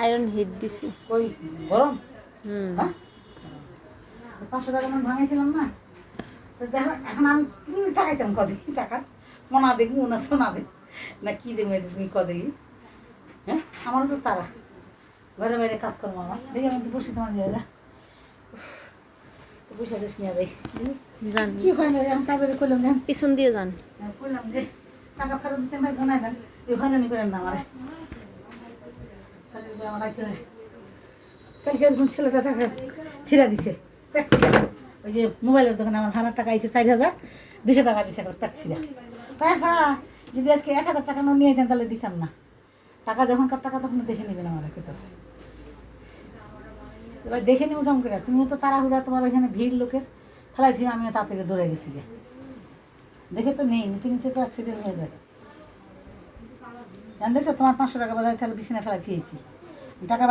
Iron hit দিছি? কই? গরম? হুম। হ্যাঁ? পাঁচশো টাকা আমার ভাঙাইছিলাম না। তো দেখো এখন আমি তুমি টাকাইতাম কদিন টাকা মনা দেখব না সোনা দেখ। না কি দেখব তুমি কদিন হ্যাঁ? আমারও তো তারা। ঘরে বাইরে কাজ করব আমার। দেখি আমি তো বসে তোমার যে পিছন দিয়ে যান রাখতে হয়। কালকে এরকম ছেলেটা টাকা ছিঁড়া দিছে ছিঁড়া। ওই যে মোবাইলের দোকানে আমার ভাড়ার টাকা আইছে চার হাজার দুশো টাকা দিছে একবার ছিঁড়া। হ্যাঁ হ্যাঁ যদি আজকে এক হাজার টাকা নিয়ে যেতেন তাহলে দিতাম না। টাকা যখনকার টাকা তখন দেখে নেবেন আমার কাছে এবার দেখে নিব কেমন করে। তুমিও তো তাড়াহুড়া, তোমার ওইখানে ভিড় লোকের। ফেলাই থেকে আমিও তা থেকে দৌড়ে গেছি গে। দেখে তো নেই, নিতে নিতে তো অ্যাক্সিডেন্ট হয়ে যায়। জান দেখছ, তোমার পাঁচশো টাকা বাজারে তাহলে বিছানা ফেলাই দিয়েছি। টাকা